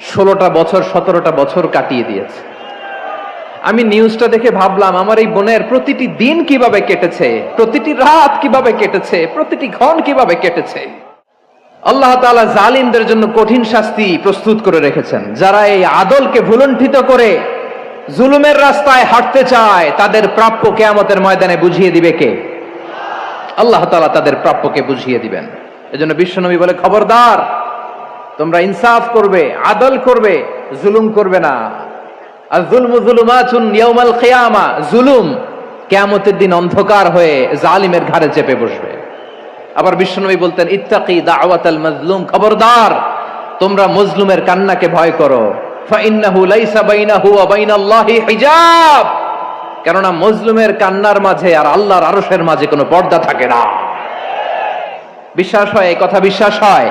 ষোলোটা বছর, সতেরোটা বছর কাটিয়ে দিয়েছে। আমি নিউজটা দেখে ভাবলাম, আমার এই বোনের প্রতিটি দিন কীভাবে কেটেছে, প্রতিটি রাত কীভাবে কেটেছে, প্রতিটি ঘন কীভাবে কেটেছে? আল্লাহ তাআলা জালিমদের জন্য কঠিন শাস্তি প্রস্তুত করে রেখেছেন। যারা এই আদলকে ভুলণ্ঠিত করে জুলুমের রাস্তায় হাঁটতে চায়, তাদের প্রাপ্য কেয়ামতের ময়দানে বুঝিয়ে দিবে কে? আল্লাহ তাআলা তাদের প্রাপ্যকে বুঝিয়ে দিবেন। এজন্য বিশ্বনবী বলে, খবরদার তোমরা ইনসাফ করবে, আদল করবে, জুলুম করবে না। আর জুলমু জুলুমাচুন ইয়াউমাল কিয়ামা জুলুম কিয়ামতের দিন অন্ধকার হয়ে জালিমের ঘাড়ে চেপে বসবে। আবার বিশ্বনবী বলতেন, ইত্তাকি দাওয়াতাল মাজলুম, খবরদার, তোমরা মজলুমের কান্নাকে ভয় করো। ফাইন্নাহু লাইসা বাইনাহু ওয়া বাইনাল্লাহি হিজাব। কেননা মজলুমের কান্নার মাঝে আর আল্লাহর আরশের মাঝে কোনো পর্দা থাকে না। বিশ্বাস হয়, এই কথা বিশ্বাস হয়।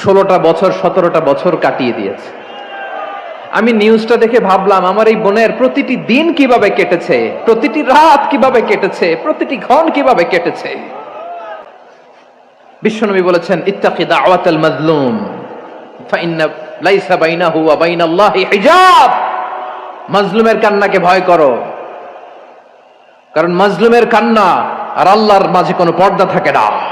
ষোলোটা বছর, সতেরোটা বছর কাটিয়ে দিয়েছে। আমি নিউজটা দেখে ভাবলাম, আমার এই বোনের প্রতিটি দিন কীভাবে কেটেছে? প্রতিটি রাত কীভাবে কেটেছে? প্রতিটি ঘন কীভাবে কেটেছে? বিশ্বনবী বলেছেন, ইত্তাকি দাওয়াতাল মাজলুম ফাইন্না হিজাব। মাজলুমের কান্নাকে ভয় করো। কারণ মাজলুমের কান্না আর আল্লাহর মাঝে কোনো পর্দা থাকে না।